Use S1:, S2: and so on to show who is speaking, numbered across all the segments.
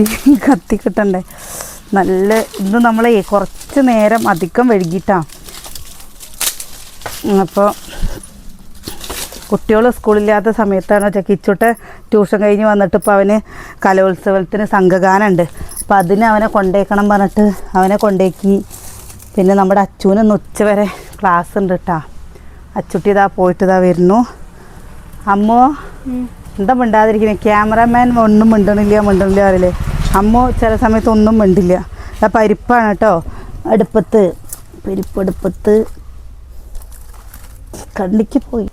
S1: തീ കത്തി കിട്ടണ്ടേ? നല്ല ഇത് നമ്മളെ കുറച്ച് നേരം അധികം വൈകിട്ടാണ് അപ്പോൾ കുട്ടികൾ സ്കൂളില്ലാത്ത സമയത്താണ് ചക്കിച്ചോട്ടെ ട്യൂഷൻ കഴിഞ്ഞ് വന്നിട്ട് ഇപ്പോൾ അവന് കലോത്സവത്തിന് സംഘഗാനമുണ്ട് അപ്പോൾ അതിന് അവനെ കൊണ്ടേക്കണം പറഞ്ഞിട്ട് അവനെ കൊണ്ടേക്കി. പിന്നെ നമ്മുടെ അച്ചൂനൊന്ന് ഉച്ച വരെ ക്ലാസ് ഉണ്ട് കേട്ടാ അച്ചുട്ടി ഇതാ പോയിട്ട് ഇതാ വരുന്നു. അമ്മോ എന്താ മിണ്ടാതിരിക്കുന്നത് ക്യാമറാമാൻ ഒന്നും മിണ്ടണില്ല മിണ്ടണില്ല അറിയില്ലേ അമ്മ ചില സമയത്തൊന്നും മിണ്ടില്ല. ആ പരിപ്പാണ് കേട്ടോ. അടുപ്പത്ത് പരിപ്പ് അടുപ്പത്ത്. കണ്ണിക്ക് പോയി.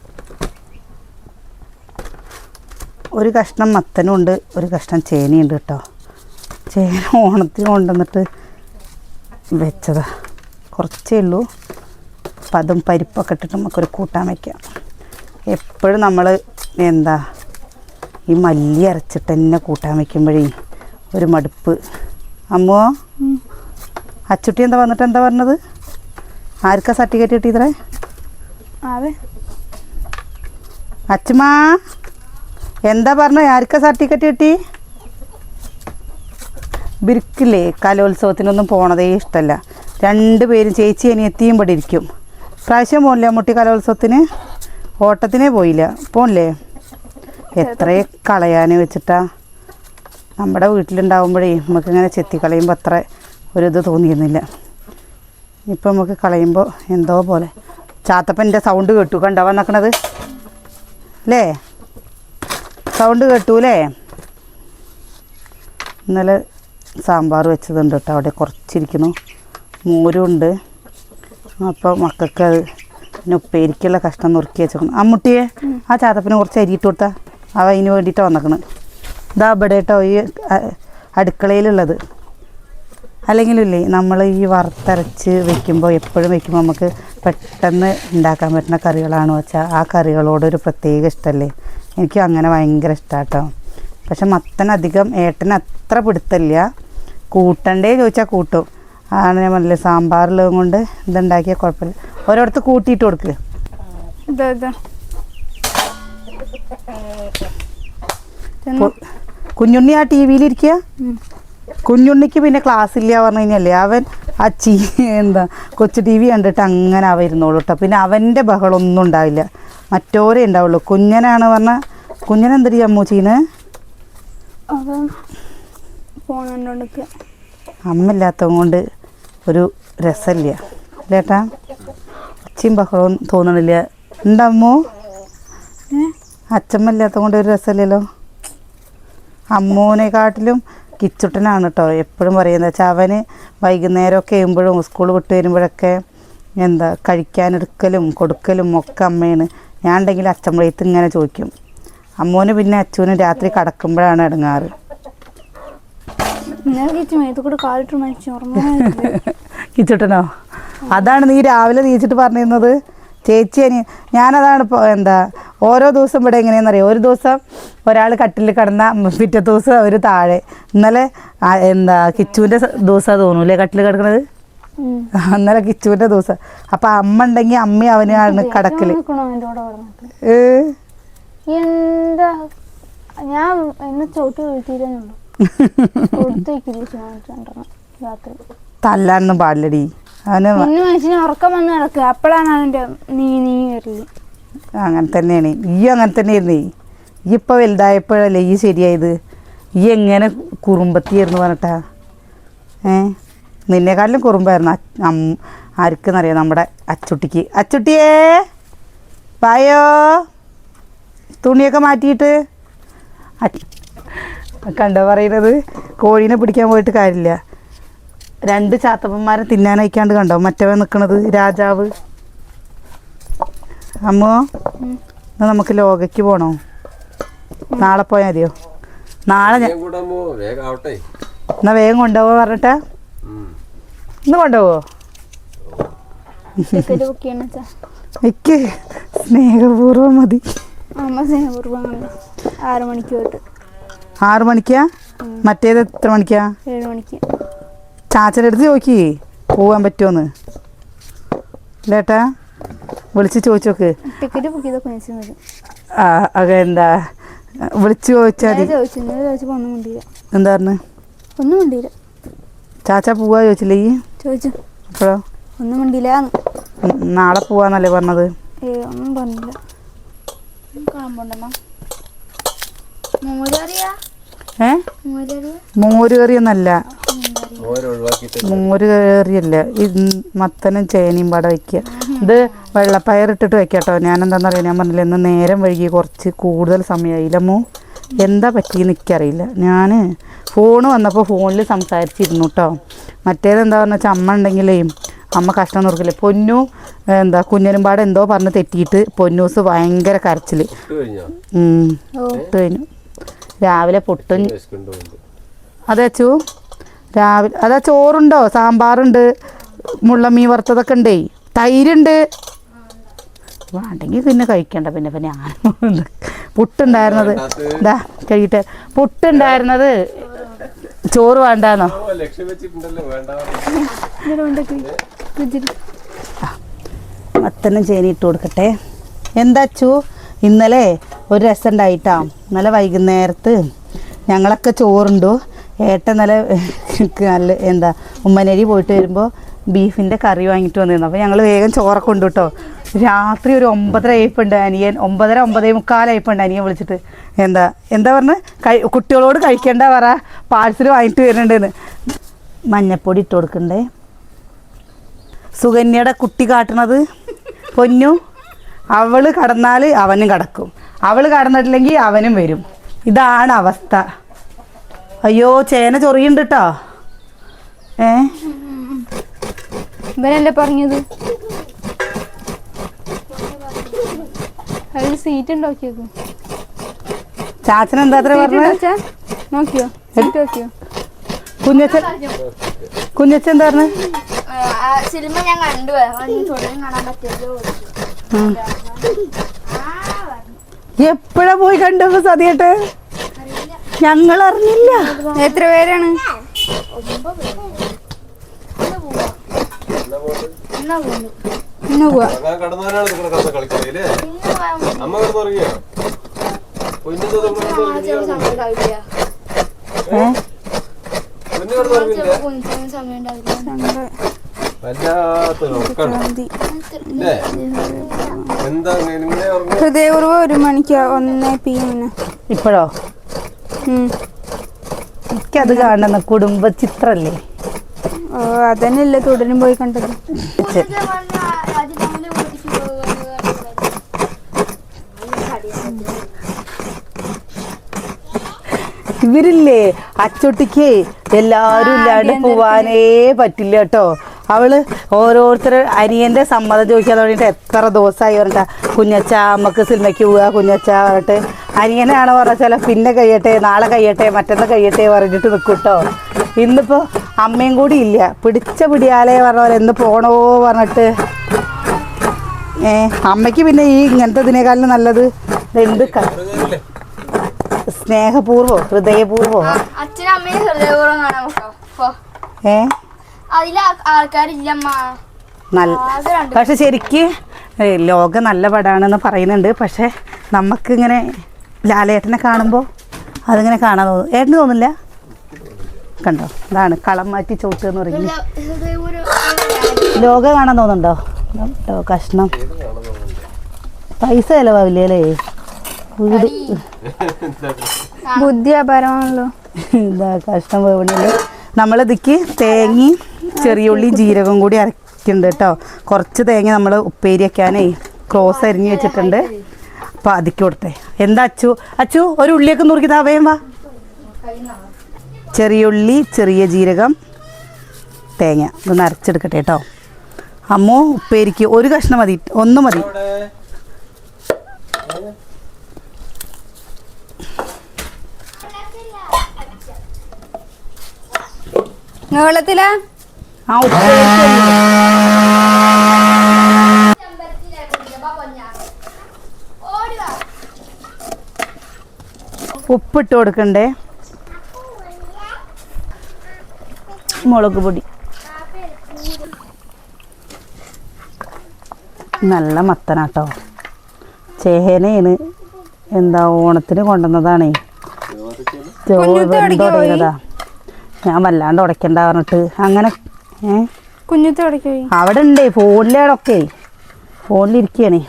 S1: ഒരു കഷ്ണം മത്തനും ഉണ്ട് ഒരു കഷ്ണം ചേനയുണ്ട് കേട്ടോ. ചേന ഓണത്തിന് കൊണ്ടുവന്നിട്ട് വെച്ചതാ. കുറച്ചേ ഉള്ളൂ. അപ്പം അതും പരിപ്പൊക്കെ ഇട്ടിട്ട് നമുക്കൊരു കൂട്ടാൻ വയ്ക്കാം എപ്പോഴും നമ്മൾ എന്താ ഈ മല്ലി അരച്ചിട്ട് തന്നെ കൂട്ടാൻ വയ്ക്കുമ്പോഴേ ഒരു മടുപ്പ്. അമ്മോ അച്ചുട്ടി എന്താ വന്നിട്ട് എന്താ പറഞ്ഞത്? ആർക്കാ സർട്ടിഫിക്കറ്റ് കിട്ടിയത്രേ?
S2: അച്ചുമാ
S1: അച്ഛമാ എന്താ പറഞ്ഞ? ആർക്കാ സർട്ടിഫിക്കറ്റ് കിട്ടി? ബിരിക്കില്ലേ കലോത്സവത്തിനൊന്നും പോണതേ ഇഷ്ടമല്ല രണ്ടുപേരും ചേച്ചി അനിയത്തിയും ഇവിടെ ഇരിക്കും. പ്രാവശ്യം പോണില്ലേ മുട്ടി കലോത്സവത്തിന്? ഓട്ടത്തിനേ പോയില്ല. പോണില്ലേ? എത്രയെ കളയാനേ വെച്ചിട്ടാ? നമ്മുടെ വീട്ടിലുണ്ടാവുമ്പോഴേ നമുക്കിങ്ങനെ ചെത്തി കളയുമ്പോൾ അത്ര ഒരിത് തോന്നിയിരുന്നില്ല. ഇപ്പം നമുക്ക് കളയുമ്പോൾ എന്തോ പോലെ. ചാത്തപ്പന്റെ സൗണ്ട് കേട്ടു കണ്ടോ വന്നക്കണത്? അല്ലേ? സൗണ്ട് കേട്ടു ഇന്നലെ സാമ്പാർ വെച്ചതുണ്ട് കേട്ടോ അവിടെ കുറച്ചിരിക്കുന്നു. മോരുണ്ട്. അപ്പോൾ മക്കൾക്ക് അത് പിന്നെ ഉപ്പേരിക്കുള്ള കഷ്ണം നുറുക്കി വെച്ചേക്കണം അമ്മുട്ടിയെ ആ ചാത്തപ്പന് കുറച്ച് അരിയിട്ട് കൊടുത്താൽ അവ അതിന് വേണ്ടിയിട്ടാണ് വന്നേക്കണ് ഇതാ ഇവിടെ കേട്ടോ ഈ അടുക്കളയിലുള്ളത്. അല്ലെങ്കിലില്ലേ നമ്മൾ ഈ വറുത്തരച്ച് വെക്കുമ്പോൾ എപ്പോഴും വെക്കുമ്പോൾ നമുക്ക് പെട്ടെന്ന് ഉണ്ടാക്കാൻ പറ്റുന്ന കറികളാണ് വെച്ചാൽ ആ കറികളോടൊരു പ്രത്യേക ഇഷ്ടമല്ലേ എനിക്ക് അങ്ങനെ ഭയങ്കര ഇഷ്ടമാണ് കേട്ടോ പക്ഷെ മത്തൻ അധികം ഏട്ടന് അത്ര പിടുത്തമില്ല കൂട്ടണ്ടേ ചോദിച്ചാൽ കൂട്ടും. ആണ് ഞാൻ പറഞ്ഞില്ലേ സാമ്പാറിലും കൊണ്ട് ഇതുണ്ടാക്കിയാൽ കുഴപ്പമില്ല. ഓരോടത്ത് കൂട്ടിയിട്ട് കൊടുക്കുക
S2: ഇതാ.
S1: കുഞ്ഞുണ്ണി ആ ടി വിയിലിരിക്കുക
S2: ഇരിക്കുക
S1: കുഞ്ഞുണ്ണിക്ക് പിന്നെ ക്ലാസ് ഇല്ല പറഞ്ഞു കഴിഞ്ഞല്ലേ? അവൻ ആ ചീ എന്താ കൊച്ചു ടി വി കണ്ടിട്ട് അങ്ങനെ അവ ഇരുന്നോളൂ കേട്ടോ പിന്നെ അവന്റെ ബഹളമൊന്നും ഉണ്ടാവില്ല. മറ്റോരേ ഉണ്ടാവുള്ളൂ. കുഞ്ഞനാണ് പറഞ്ഞാൽ കുഞ്ഞനെന്തരി അമ്മു ചീന്
S2: അത് ഫോൺ കണ്ടോണ്ടൊക്കെ
S1: അമ്മ ഇല്ലാത്തത് കൊണ്ട് ഒരു രസമില്ല അല്ലേട്ടാ ഒച്ചയും ബഹളവും തോന്നണില്ല. ഉണ്ടമ്മോ? അച്ഛമ്മ ഇല്ലാത്തത് കൊണ്ട് ഒരു രസമില്ലല്ലോ അമ്മൂനെക്കാട്ടിലും കിച്ചുട്ടനാണ് കേട്ടോ എപ്പോഴും പറയുന്നത് വെച്ചാൽ അവന് വൈകുന്നേരമൊക്കെ ചെയ്യുമ്പോഴും സ്കൂൾ വിട്ട് വരുമ്പോഴൊക്കെ എന്താ കഴിക്കാനെടുക്കലും കൊടുക്കലും ഒക്കെ അമ്മയാണ്. ഞാൻ ഉണ്ടെങ്കിൽ അച്ഛമ്മഴയത്ത് ഇങ്ങനെ ചോദിക്കും. അമ്മൂന് പിന്നെ അച്ഛനും രാത്രി കടക്കുമ്പോഴാണ് ഇടങ്ങാറ്. കിച്ചുട്ടനോ? അതാണ് നീ രാവിലെ നീച്ചിട്ട് പറഞ്ഞിരുന്നത്? ചേച്ചി അനി ഞാനതാണ് ഇപ്പോൾ എന്താ ഓരോ ദിവസം ഇവിടെ എങ്ങനെയാണെന്നറിയോ? ഒരു ദിവസം ഒരാൾ കട്ടിൽ കിടന്ന പിറ്റേ ദിവസം അവർ താഴെ. ഇന്നലെ എന്താ കിച്ചുവിന്റെ ദിവസമാണ് തോന്നൂല്ലേ കട്ടിൽ കിടക്കുന്നത് അന്നലെ കിച്ചുവിന്റെ ദിവസം. അപ്പം അമ്മ ഉണ്ടെങ്കിൽ അമ്മ അവനാണ് കടക്കൽ
S2: തല്ലാണെന്നും എന്താ ഞാൻ എന്നെ ചോട്ട്
S1: തല്ലാനൊന്നും പാടില്ലടി. അവന്
S2: പിന്നെ മനുഷ്യന് ഉറക്കം വന്ന് അപ്പോഴാണ് അവന്റെ നീ നീ വരൽ.
S1: അങ്ങനെ തന്നെയാണ്. ഈ അങ്ങനെ തന്നെയായിരുന്നേ. ഈ ഇപ്പോൾ വലുതായപ്പോഴല്ലേ ഈ ശരിയായത്? ഈ എങ്ങനെ കുറുമ്പത്തിയായിരുന്നു പറഞ്ഞിട്ടാ? ഏ? നിന്നെക്കാട്ടിലും കുറുമ്പായിരുന്നു. ആർക്കെന്നറിയാം നമ്മുടെ അച്ചുട്ടിക്ക്. അച്ചുട്ടിയേ! പായോ തുണിയൊക്കെ മാറ്റിയിട്ട്. കണ്ടോ പറയുന്നത്? കോഴീനെ പിടിക്കാൻ പോയിട്ട് കാര്യമില്ല. രണ്ട് ചാത്തപ്പന്മാരെ തിന്നാനയക്കാണ്ട് കണ്ടോ? മറ്റവൻ നിൽക്കണത് രാജാവ്. അമ്മോ എന്നാ നമുക്ക് ലോകയ്ക്ക് പോണോ? നാളെ പോയാ മതിയോ? നാളെ ഞാൻ എന്നാ വേഗം കൊണ്ടുപോവാ പറഞ്ഞിട്ടാ. ഇന്ന് കൊണ്ടുപോവോ? എനിക്ക് സ്നേഹപൂർവം മതി.
S2: അമ്മ സ്നേഹപൂർവം കണ്ടു ആറ് മണിക്ക് പോയിട്ട്.
S1: ആറു മണിക്കാ? മറ്റേത് എത്ര മണിക്കാ?
S2: ഏഴ് മണിക്ക്.
S1: ചാച്ചന്റെ അടുത്ത് ചോദിക്കേ പോകാൻ പറ്റുമോന്ന് ഇല്ലേട്ടാ വിളിച്ച് ചോദിച്ചു നോക്ക്
S2: ടിക്കറ്റ് ബുക്ക് മെസ്സി മതി.
S1: ആ അത് എന്താ വിളിച്ച് ചോദിച്ചാൽ എന്താ പറഞ്ഞു?
S2: ഒന്നും മിണ്ടിയില്ല.
S1: ചാച്ച പോവാ ചോദിച്ചില്ലേ ഈ?
S2: ചോദിച്ചു?
S1: അപ്പോഴോ
S2: ഒന്നും
S1: മിണ്ടിയില്ല. നാളെ പോവാന്നല്ലേ പറഞ്ഞത്?
S2: ഏ ഒന്നും പറഞ്ഞില്ല.
S1: മോര് കറിയൊന്നല്ല.
S3: മോര് കയറിയല്ല
S1: മോര് കറിയല്ല ഇത് മത്തനും ചേനയും പാടെ വെക്കുക. ഇത് വെള്ളപ്പയർ ഇട്ടിട്ട് വെക്കട്ടോ ഞാൻ എന്താണെന്ന് അറിയാം ഞാൻ പറഞ്ഞില്ല ഇന്ന് നേരം വൈകി കുറച്ച് കൂടുതൽ സമയമായില്ലമ്മോ എന്താ പറ്റിയെന്ന് എനിക്കറിയില്ല. ഞാൻ ഫോണ് വന്നപ്പോൾ ഫോണിൽ സംസാരിച്ചിരുന്നു കേട്ടോ. മറ്റേതെന്താ പറഞ്ഞാൽ വെച്ചാൽ അമ്മ ഉണ്ടെങ്കിലേ അമ്മ കഷ്ണം നുറുക്കില്ലേ? പൊന്നു എന്താ കുഞ്ഞനുംപാട് എന്തോ പറഞ്ഞ് തെറ്റിയിട്ട് പൊന്നൂസ് ഭയങ്കര കരച്ചിൽ
S3: ഇട്ട് കഴിഞ്ഞോ?
S1: രാവിലെ പൊട്ടും അതെ അച്ചു. രാവിലെ അതാ ചോറുണ്ടോ? സാമ്പാറുണ്ട് മുള്ളമീൻ വറുത്തതൊക്കെ ഉണ്ടേ. തൈരുണ്ട്. വേണ്ടെങ്കിൽ പിന്നെ കഴിക്കണ്ട പിന്നെ പിന്നെ ഞാൻ പുട്ടുണ്ടായിരുന്നത്. ഇതാ കഴിക്കട്ടെ. പുട്ടുണ്ടായിരുന്നത് ചോറ് വേണ്ടാന്നോ? മത്തനും ചേനി ഇട്ട് കൊടുക്കട്ടെ. എന്താ ചു ഇന്നലെ ഒരു രസം ഉണ്ടായിട്ടാ ഇന്നലെ വൈകുന്നേരത്ത് ഞങ്ങളൊക്കെ ചോറുണ്ടു. ഏട്ടൻ നില നല്ല എന്താ ഉമ്മനരി പോയിട്ട് വരുമ്പോൾ ബീഫിന്റെ കറി വാങ്ങിയിട്ട് വന്നിരുന്നു. അപ്പോൾ ഞങ്ങൾ വേഗം ചോറൊക്കെ കൊണ്ടു കേട്ടോ രാത്രി ഒരു ഒമ്പതര ആയിപ്പുണ്ട് അനിയൻ. ഒമ്പതര ഒമ്പതേ മുക്കാലായിപ്പുണ്ട് അനിയൻ വിളിച്ചിട്ട്. എന്താ എന്താ പറഞ്ഞ്? കഴി കുട്ടികളോട് കഴിക്കേണ്ട പറ. പാഴ്സൽ വാങ്ങിയിട്ട് വരുന്നുണ്ടെന്ന്. മഞ്ഞപ്പൊടി ഇട്ട് കൊടുക്കണ്ടേ? സുകന്യയുടെ കുട്ടി കാട്ടണത്? പൊന്നു? അവൾ കടന്നാൽ അവനും കടക്കും. അവൾ കടന്നിട്ടില്ലെങ്കിൽ അവനും വരും. ഇതാണ് അവസ്ഥ. അയ്യോ ചേന ചൊറിയുണ്ട് കേട്ടാ ഏ?
S2: ഇവനല്ലേ പറഞ്ഞത്? അതിൽ സീറ്റ്
S1: ചാച്ചൻ എന്താ അത്ര പറഞ്ഞത്
S2: നോക്കിയോ? സീറ്റ് നോക്കിയോ?
S1: കുഞ്ഞച്ചൻ കുഞ്ഞച്ചൻ എന്താ പറഞ്ഞത്
S2: സിനിമ ഞാൻ കണ്ടു.
S1: എപ്പോഴാ പോയി കണ്ടു സതിയേട്ട് ഞങ്ങൾ അറിഞ്ഞില്ല
S2: എത്ര പേരാണ്? ഹൃദയപൂർവ ഒരു മണിക്ക് ഒന്നേ പി എമ്മിന്
S1: ഇപ്പോഴോ? എനിക്കത് കാണുന്ന കുടുംബ ചിത്രല്ലേ?
S2: ഓ അതന്നെയല്ലേ തുടരും പോയി കണ്ടത്.
S1: ഇവരില്ലേ അച്ചൊട്ടിക്ക് എല്ലാരും ഇല്ലാണ്ട് പോവാനേ പറ്റില്ല കേട്ടോ. അവൾ ഓരോരുത്തർ അനിയന്റെ സമ്മതം ചോദിക്കാൻ തുടങ്ങിയിട്ട് എത്ര ദിവസമായി പറഞ്ഞിട്ടാ കുഞ്ഞച്ച അമ്മയ്ക്ക് സിനിമയ്ക്ക് പോവുക കുഞ്ഞച്ച പറഞ്ഞിട്ട് അനിയനാണ് പറഞ്ഞാൽ പിന്നെ കഴിയട്ടെ നാളെ കഴിയട്ടെ മറ്റന്ന് കഴിയട്ടെ പറഞ്ഞിട്ട് നിൽക്കും കേട്ടോ ഇന്നിപ്പോൾ അമ്മയും കൂടി ഇല്ല. പിടിച്ച പിടിയാലേ പറഞ്ഞ പോലെ എന്ന് പോണോ പറഞ്ഞിട്ട്. ഏ അമ്മയ്ക്ക് പിന്നെ ഈ ഇങ്ങനത്തെ ഇതിനേക്കാളും നല്ലത് എന്ത്
S2: സ്നേഹപൂർവോ ഹൃദയപൂർവോ സ്നേഹപൂർവം ഹൃദയപൂർവം?
S1: ഏ? നല്ല പക്ഷെ ശരിക്ക് ലോകം നല്ല പടാണെന്ന് പറയുന്നുണ്ട്. പക്ഷെ നമുക്കിങ്ങനെ ലാലേട്ടനെ കാണുമ്പോൾ അതിങ്ങനെ കാണാൻ തോന്നും. ഏട്ടന് തോന്നില്ല? കണ്ടോ? അതാണ് കളം മാറ്റി ചോട്ട് എന്ന് പറയുന്നത്.
S2: ലോക
S1: ലോകം കാണാൻ തോന്നുന്നുണ്ടോ? കേട്ടോ കഷ്ണം. പൈസ ചിലവാവില്ലേ അല്ലേ? വീട്
S2: ബുദ്ധി അപാരമാണല്ലോ
S1: ഇതാ കഷ്ണം വേവണിൽ നമ്മളിതിക്ക് തേങ്ങയും ചെറിയ ജീരകം ജീരകവും കൂടി അരക്കുന്നുണ്ട് കേട്ടോ. കുറച്ച് തേങ്ങ നമ്മൾ ഉപ്പേരി വയ്ക്കാനേ ക്രോസ് അരിഞ്ഞ് വെച്ചിട്ടുണ്ട്. അപ്പോൾ അതിക്ക് കൊടുത്തേ. എന്താ അച്ചു? അച്ചു ഒരു ഉള്ളിയൊക്കെ നുറുക്കി താവേം വാ. ചെറിയ ഉള്ളി ചെറിയ ജീരകം തേങ്ങ. ഇതൊന്ന് അരച്ചെടുക്കട്ടെ കേട്ടോ. അമ്മോ ഉപ്പേരിക്ക് ഒരു കഷ്ണം മതി. ഒന്ന് മതി. ആ ഉപ്പേരിക്ക് ഉപ്പിട്ട് കൊടുക്കണ്ടേ? മുളക് പൊടി. നല്ല മത്തനാട്ടോ. ചേനയാണ് എന്താ ഓണത്തിന് കൊണ്ടുവന്നതാണേ.
S2: എവിടേക്കാ
S1: ഞാൻ വല്ലാണ്ട് ഉടയ്ക്കണ്ട പറഞ്ഞിട്ട് അങ്ങനെ അവിടെ ഉണ്ടേ ഫോണിലേടൊക്കെ ഫോണിലിരിക്കുകയാണേ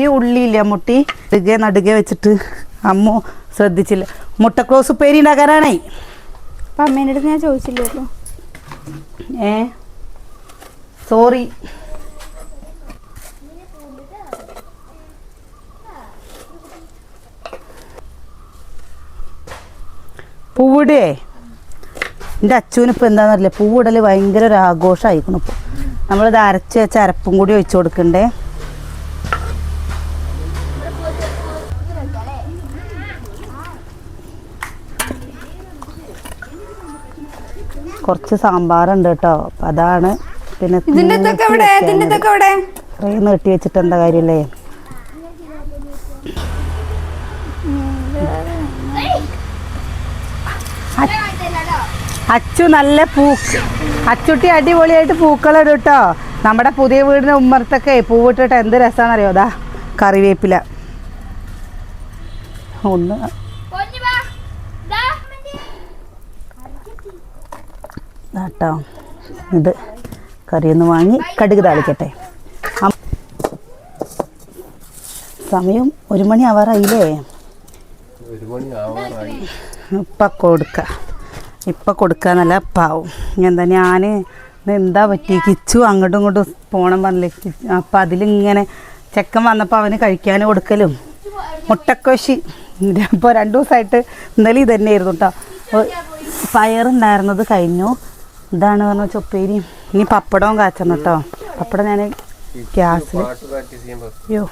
S1: ഈ ഉള്ളിയില്ല മുട്ടി? നടുകെ നടുകെ വെച്ചിട്ട് അമ്മ ശ്രദ്ധിച്ചില്ല. മുട്ടക്രോസ് ഉപ്പേരി ഉണ്ടാക്കാനാണേ
S2: അപ്പൊ അമ്മേന്റെ അടുത്ത് ഞാൻ ചോദിച്ചില്ലല്ലോ
S1: ഏ? സോറി. പൂവിടേ. എന്റെ അച്ഛനും ഇപ്പം എന്താണെന്നറിയില്ല പൂവിടൽ ഭയങ്കര ഒരു ആഘോഷമായിരിക്കണം ഇപ്പോൾ നമ്മളിത് അരച്ച് വെച്ച അരപ്പും കൂടി ഒഴിച്ചു കൊടുക്കണ്ടേ? കുറച്ച് സാമ്പാറുണ്ട് കേട്ടോ. അപ്പം അതാണ്. പിന്നെ കുറേ നീട്ടി വെച്ചിട്ട് എന്താ കാര്യല്ലേ? അച്ചു നല്ല പൂക്ക്. അച്ചുട്ടി അടിപൊളിയായിട്ട് പൂക്കളിടും കേട്ടോ. നമ്മുടെ പുതിയ വീടിന് ഉമ്മർത്തൊക്കെ പൂവിട്ടിട്ട് എന്ത് രസമാണെന്നറിയോ അതാ കറിവേപ്പില. ഒന്ന് കേട്ടോ ഇത് കറിയൊന്ന് വാങ്ങി കടുക് താളിക്കട്ടെ. സമയം ഒരു മണി ആവാറായില്ലേ? ഇപ്പം കൊടുക്ക. ഇപ്പം കൊടുക്കാന്നല്ല അപ്പാവും എന്താ ഞാൻ എന്താ പറ്റി? കിച്ചു അങ്ങോട്ടും ഇങ്ങോട്ടും പോണം പറഞ്ഞില്ലേ. അപ്പം അതിലിങ്ങനെ ചെക്കൻ വന്നപ്പോൾ അവന് കഴിക്കാൻ കൊടുക്കലും. മുട്ടക്കോശി. ഇപ്പോൾ രണ്ട് ദിവസമായിട്ട് ഇന്നലെ ഇതന്നെയായിരുന്നു തന്നെയായിരുന്നു കേട്ടോ പയറുണ്ടായിരുന്നത് കഴിഞ്ഞു. ഇതാണ് പറഞ്ഞ ചൊപ്പേരി ഇനി പപ്പടവും കാച്ചണം കേട്ടോ. പപ്പടം ഞാൻ ഗ്യാസിൽ അയ്യോ.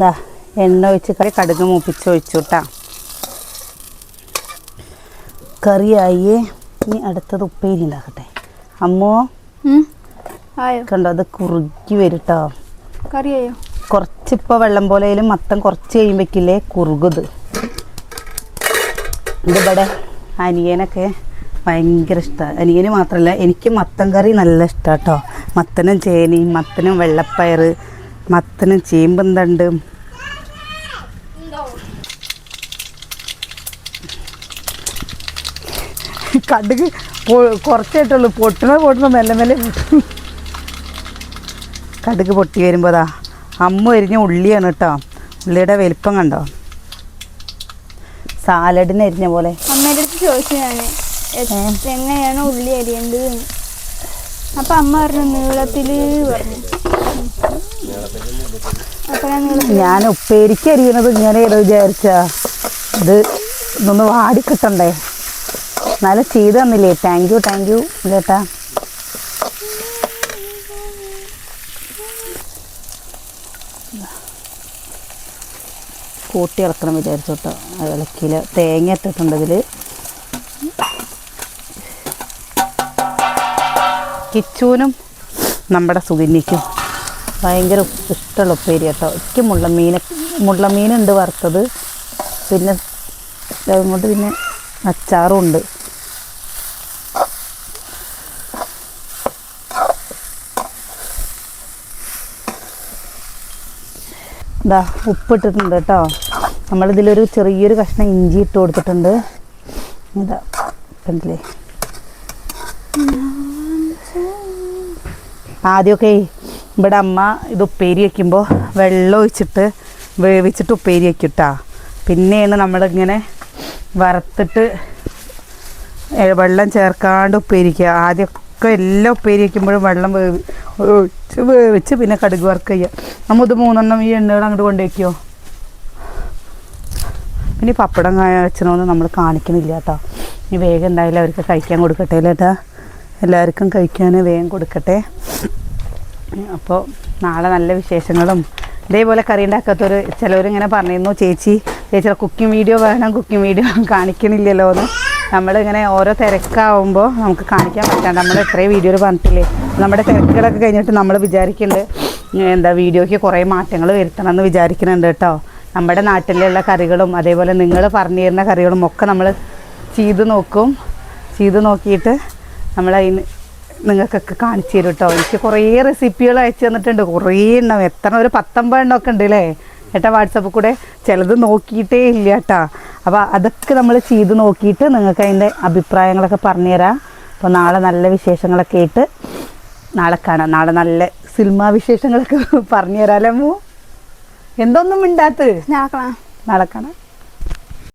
S1: ദാ എണ്ണ ഒഴിച്ച് കറി കടുക് മൂപ്പിച്ച് ഒഴിച്ചു കേട്ടാ കറിയായി ഇനി അടുത്തത് ഉപ്പേരി ഉണ്ടാക്കട്ടെ. അമ്മോ. കണ്ടോ അത് കുറുകി വരും കേട്ടോ
S2: കറിയായോ?
S1: കുറച്ചിപ്പോൾ വെള്ളം പോലെയും മത്തം കുറച്ച് കഴിയുമ്പോഴേക്കില്ലേ കുറുകുത്. ഇതിവിടെ അനിയനൊക്കെ ഭയങ്കര ഇഷ്ടമാണ് അനിയന് മാത്രമല്ല എനിക്ക് മത്തൻ കറി നല്ല ഇഷ്ടമാണ് കേട്ടോ മത്തനും ചേനയും മത്തനും വെള്ളപ്പയർ മത്തനും ചേമ്പും തണ്ട്. കടുക് കുറച്ചായിട്ടുള്ളൂ പൊട്ടണ പൊട്ടണ മെല്ലെ മെല്ലെ കടുക് പൊട്ടി വരുമ്പോൾ അതാ അമ്മ എരിഞ്ഞ ഉള്ളിയാണ് കേട്ടോ. ഉള്ളിയുടെ വലിപ്പം കണ്ടോ? സാലഡിന് എരിഞ്ഞ പോലെ.
S2: അമ്മയുടെ അടുത്ത് ചോദിച്ചു ഞാൻ എങ്ങനെയാണ് ഉള്ളി അരിയേണ്ടത്. അപ്പൊ അമ്മ പറഞ്ഞു നീളത്തിൽ പറഞ്ഞു. നീളത്തിൽ
S1: ഞാൻ ഉപ്പേരിക്ക് അരിയണത് ഇങ്ങനെയാണ് വിചാരിച്ച. ഇത് ഇതൊന്ന് വാടിക്കിട്ടണ്ടേ എന്നാലും ചെയ്തു തന്നില്ലേ താങ്ക് യു താങ്ക് യു ചേട്ടാ കൂട്ടി ഇളക്കണം വിചാരിച്ചു കേട്ടോ ഇളക്കിയിൽ തേങ്ങ ഇട്ടിട്ടുണ്ട് കിച്ചൂനും നമ്മുടെ സുഗന്യക്കും ഭയങ്കര ഇഷ്ടമുള്ള ഉപ്പേരി കേട്ടോ എനിക്ക് മുള്ളമീൻ മുള്ളമീനുണ്ട് വറുത്തത്. പിന്നെ അതുകൊണ്ട് പിന്നെ അച്ചാറും ഉണ്ട്. ഇതാ ഉപ്പിട്ടിട്ടുണ്ട് കേട്ടോ. നമ്മളിതിലൊരു ചെറിയൊരു കഷ്ണം ഇഞ്ചി ഇട്ട് കൊടുത്തിട്ടുണ്ട്. ഇതാ കണ്ടില്ലേ? ആദ്യമൊക്കെ ഇവിടെ അമ്മ ഇത് ഉപ്പേരി വയ്ക്കുമ്പോൾ വെള്ളം ഒഴിച്ചിട്ട് വേവിച്ചിട്ട് ഉപ്പേരി വയ്ക്കും കേട്ടോ പിന്നെയാണ് നമ്മളിങ്ങനെ വറുത്തിട്ട് വെള്ളം ചേർക്കാണ്ട് ഉപ്പേരിക്കുക ആദ്യമൊക്കെ എല്ലാം ഉപ്പേരി വയ്ക്കുമ്പോഴും വെള്ളം വേവി ഒഴിച്ച് വേവിച്ച് പിന്നെ കടുക് വർക്ക് ചെയ്യുക. നമ്മൾ ഇത് മൂന്നെണ്ണം ഈ എണ്ണകൾ അങ്ങോട്ട് കൊണ്ടുവയ്ക്കുമോ പിന്നെ പപ്പടം വെച്ചണമെന്ന് നമ്മൾ കാണിക്കുന്നില്ല കേട്ടോ. ഇനി വേഗം എന്തായാലും അവർക്ക് കഴിക്കാൻ കൊടുക്കട്ടെ കേട്ടോ എല്ലാവർക്കും കഴിക്കാൻ വേഗം കൊടുക്കട്ടെ. അപ്പോൾ നാളെ നല്ല വിശേഷങ്ങളും. ഇതേപോലെ കറി ഉണ്ടാക്കാത്തൊരു ചിലവരിങ്ങനെ പറഞ്ഞിരുന്നു ചേച്ചി ചേച്ചിയുടെ കുക്കിംഗ് വീഡിയോ വേണം കുക്കിംഗ് വീഡിയോ കാണിക്കണില്ലല്ലോ എന്ന് നമ്മളിങ്ങനെ ഓരോ തിരക്കാവുമ്പോൾ നമുക്ക് കാണിക്കാൻ പറ്റാണ്ട് നമ്മൾ എത്രയും വീഡിയോയിൽ പറഞ്ഞിട്ടില്ലേ? നമ്മുടെ തിരക്കുകളൊക്കെ കഴിഞ്ഞിട്ട് നമ്മൾ വിചാരിക്കുന്നുണ്ട് എന്താ വീഡിയോയ്ക്ക് കുറേ മാറ്റങ്ങൾ വരുത്തണം എന്ന് വിചാരിക്കുന്നുണ്ട് കേട്ടോ. നമ്മുടെ നാട്ടിലുള്ള കറികളും അതേപോലെ നിങ്ങൾ പറഞ്ഞു തരുന്ന കറികളും ഒക്കെ നമ്മൾ ചെയ്ത് നോക്കും. ചെയ്ത് നോക്കിയിട്ട് നമ്മൾ അതിന് നിങ്ങൾക്കൊക്കെ കാണിച്ചു തരും കേട്ടോ. എനിക്ക് കുറേ റെസിപ്പികൾ അയച്ചു തന്നിട്ടുണ്ട്. കുറേ എണ്ണം എത്ര ഒരു പത്തൊമ്പത് എണ്ണമൊക്കെ ഉണ്ട് അല്ലേ ഏട്ടാ വാട്സപ്പിൽ കൂടെ ചിലത് നോക്കിയിട്ടേ ഇല്ല കേട്ടാ അപ്പോൾ അതൊക്കെ നമ്മൾ ചെയ്ത് നോക്കിയിട്ട് നിങ്ങൾക്ക് അതിന്റെ അഭിപ്രായങ്ങളൊക്കെ പറഞ്ഞുതരാം. അപ്പോൾ നാളെ നല്ല വിശേഷങ്ങളൊക്കെ ആയിട്ട് നാളെ കാണാം. നാളെ നല്ല സിനിമാ വിശേഷങ്ങളൊക്കെ പറഞ്ഞു തരാമല്ലോ എന്തൊന്നും മിണ്ടാത്ത നാളെ കാണാം.